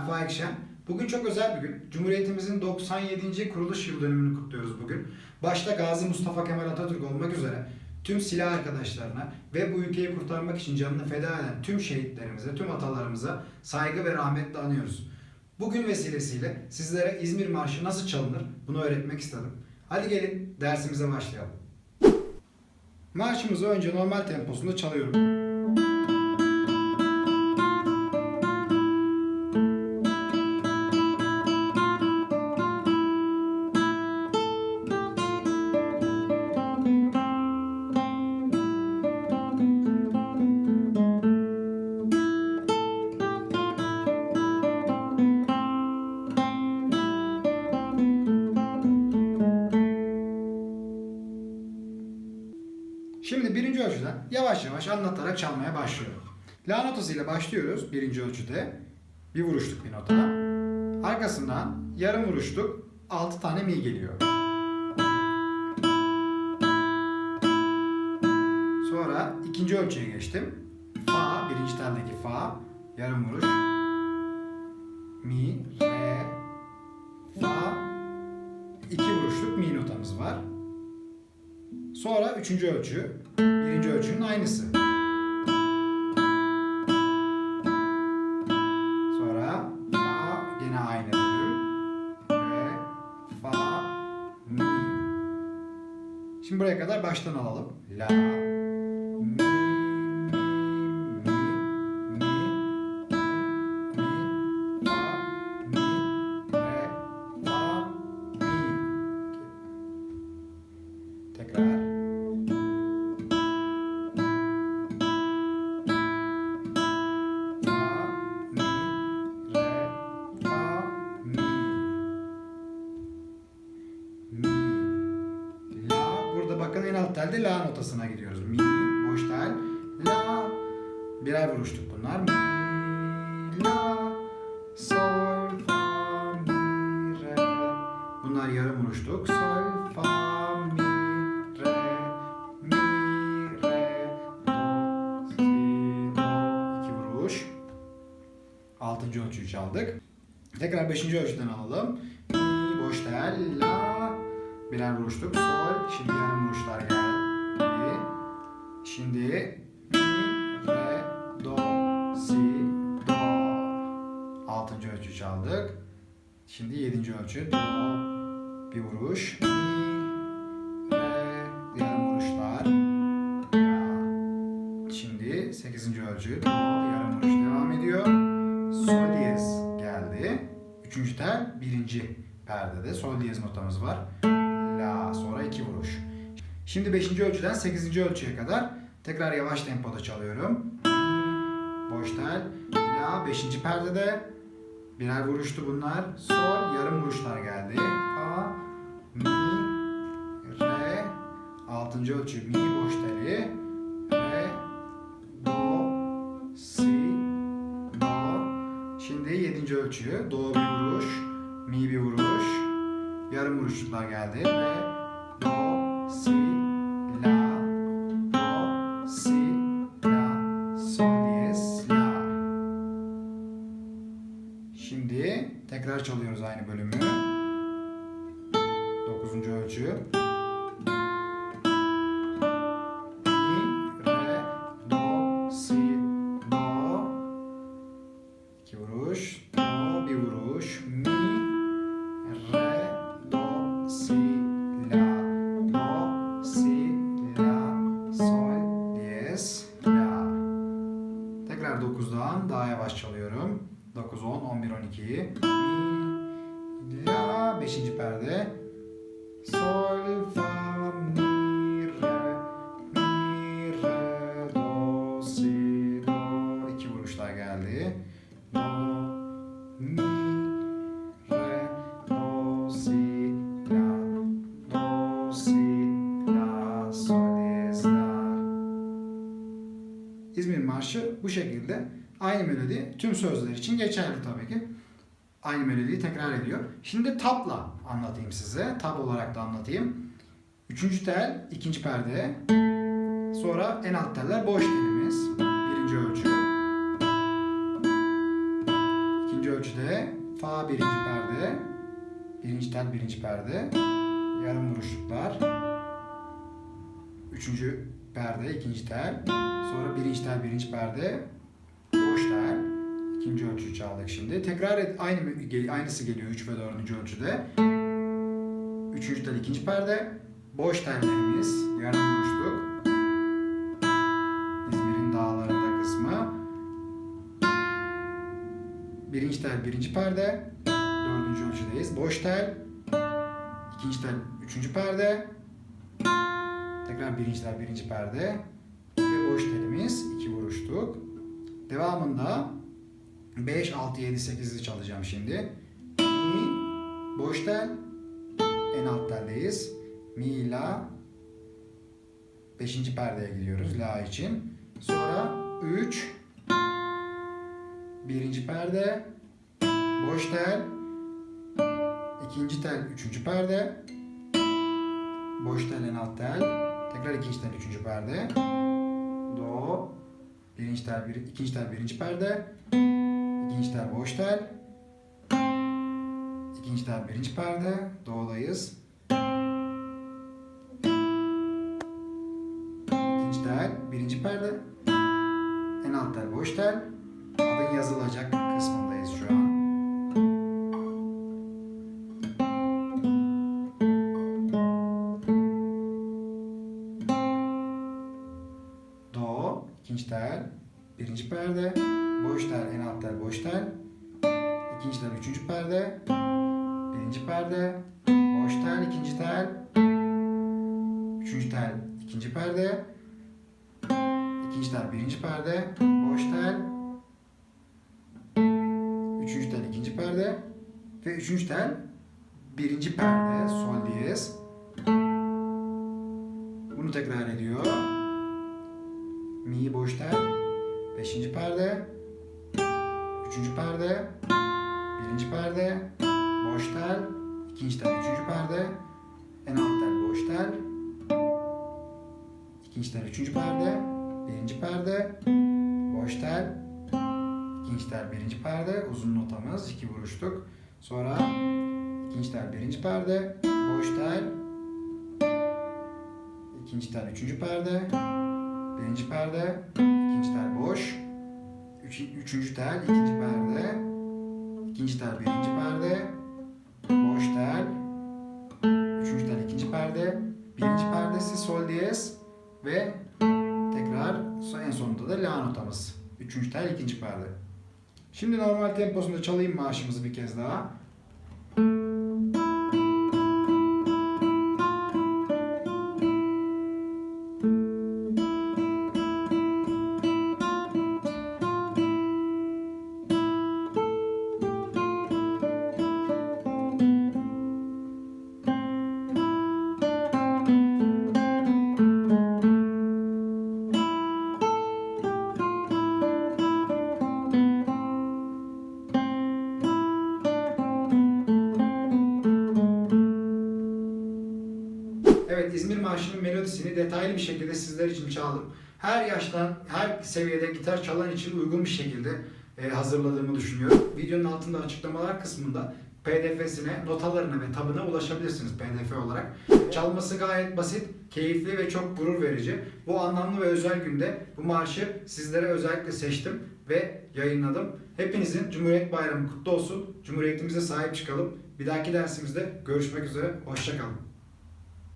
Faik Şen. Bugün çok özel bir gün. Cumhuriyetimizin 97. kuruluş yıl dönümünü kutluyoruz bugün. Başta Gazi Mustafa Kemal Atatürk olmak üzere tüm silah arkadaşlarına ve bu ülkeyi kurtarmak için canını feda eden tüm şehitlerimize, tüm atalarımıza saygı ve rahmetle anıyoruz. Bugün vesilesiyle sizlere İzmir Marşı nasıl çalınır bunu öğretmek istedim. Hadi gelin dersimize başlayalım. Marşımızı önce normal temposunda çalıyorum. Birinci ölçüden yavaş yavaş anlatarak çalmaya başlıyorum. La notası ile başlıyoruz birinci ölçüde. Bir vuruşluk bir nota. Arkasından yarım vuruşluk 6 tane mi geliyor. Sonra ikinci ölçüye geçtim. Fa, birinci teldeki fa, yarım vuruş. Mi, re, fa, iki vuruşluk mi notamız var. Sonra üçüncü ölçü. Birinci ölçünün aynısı. Sonra fa gene aynı bölüm. Re, fa, mi. Şimdi buraya kadar baştan alalım. La, alt telde la notasına gidiyoruz. Mi, boş tel, la. Birer vuruştuk bunlar. Mi, la, sol, fa, mi, re. Bunlar yarım vuruştuk. Sol, fa, mi, re, mi, re, do, si, do. İki vuruş. Altıncı ölçüyü çaldık. Tekrar beşinci ölçüden alalım. Mi, boş tel, la. Birer vuruştuk. Sol. Şimdi yarım vuruşlar geldi. Şimdi mi, re, do, si, do. Altıncı ölçü çaldık. Şimdi yedinci ölçü. Do, bir vuruş. Mi, re, yarım vuruşlar. La. Şimdi 8. ölçü. Do, yarım vuruş devam ediyor. Sol diyez geldi. Üçüncü tel birinci perdede. Sol diyez notamız var. La, sonra iki vuruş. Şimdi 5. ölçüden 8. ölçüye kadar tekrar yavaş tempoda çalıyorum. Boş tel. La, 5. perdede. Birer vuruştu bunlar. Sol, yarım vuruşlar geldi. Fa, mi, re, 6. ölçü mi boş teli. Re, do, si, do. Şimdi 7. ölçü. Do bir vuruş, mi bir vuruş. Yarım vuruşluklar geldi. Re, çalıyoruz aynı bölümü. 9. ölçü. Mi, re, do, si, do. İki vuruş. Do, bir vuruş. Mi, re, do, si, la, do, si, la, sol, diyez, la. Tekrar 9'dan daha yavaş çalıyorum. 9, 10, 11, 12. La, 5. perde. Sol, fa, mi, re, mi, re, do, si, do. İki vuruşlar geldi. Do, mi, re, do, si, la, do, si, la, sol, diyez, la. İzmir Marşı bu şekilde. Aynı melodi tüm sözler için geçerli tabii ki. Aynı melodiyi tekrar ediyor. Şimdi tabla anlatayım size. Tab olarak da anlatayım. Üçüncü tel ikinci perde. Sonra en alt teller boş telimiz. Birinci ölçü. İkinci ölçüde birinci tel birinci perde, yarım vuruşluklar, üçüncü perde ikinci tel, sonra birinci tel birinci perde, ikinci ölçüyü çaldık şimdi. Tekrar et, aynı aynısı geliyor 3 ve 4. ölçüde. Üçüncü tel ikinci perde, boş tellerimiz, yarım vuruşluk, İzmir'in dağlarında kısmı. Birinci tel birinci perde. Dördüncü ölçüdeyiz. Boş tel. ikinci tel üçüncü perde. Tekrar birinci tel birinci perde. Ve boş telimiz iki vuruşluk. Devamında 5, 6, 7, 8'i çalacağım şimdi. Mi, boş tel, en alt teldeyiz. Mi, la, Beşinci perdeye gidiyoruz La için. Sonra 3 birinci perde. Boş tel. İkinci tel üçüncü perde. Boş tel en alt tel. Tekrar ikinci tel üçüncü perde. Do. Birinci tel bir, ikinci tel birinci perde ikinci tel boş tel ikinci tel birinci perde do'dayız İkinci tel, birinci perde. En alt tel boş tel. Adın yazılacak kısmındayız şu an. Do, ikinci tel, birinci perde. Boş tel, en alt tel boş tel. İkinci tel, üçüncü perde. Birinci perde. Boş tel, ikinci tel. Üçüncü tel, ikinci perde. İkinci tel birinci perde, boş tel, üçüncü tel ikinci perde ve üçüncü tel birinci perde, sol diyez. Bunu tekrar ediyor. Mi boş tel, beşinci perde, üçüncü perde, birinci perde, boş tel, ikinci tel üçüncü perde, en alt tel boş tel, ikinci tel üçüncü perde, birinci perde, boş tel, ikinci tel birinci perde, uzun notamız iki vuruşluk. Sonra ikinci tel birinci perde, boş tel, ikinci tel üçüncü perde, birinci perde, ikinci tel boş, üç, üçüncü tel ikinci perde, ikinci tel birinci perde, boş tel, üçüncü tel ikinci perde, birinci perdesi sol diyez ve tekrar en sonunda da la notamız. Üçüncü tel ikinci perde. Şimdi normal temposunda çalayım marşımızı bir kez daha. Marşı'nın melodisini detaylı bir şekilde sizler için çaldım. Her yaştan, her seviyede gitar çalan için uygun bir şekilde e, hazırladığımı düşünüyorum. Videonun altında açıklamalar kısmında PDF'sine, notalarına ve tabına ulaşabilirsiniz PDF olarak. Çalması gayet basit, keyifli ve çok gurur verici. Bu anlamlı ve özel günde bu marşı sizlere özellikle seçtim ve yayınladım. Hepinizin Cumhuriyet Bayramı kutlu olsun. Cumhuriyetimize sahip çıkalım. Bir dahaki dersimizde görüşmek üzere. Hoşçakalın.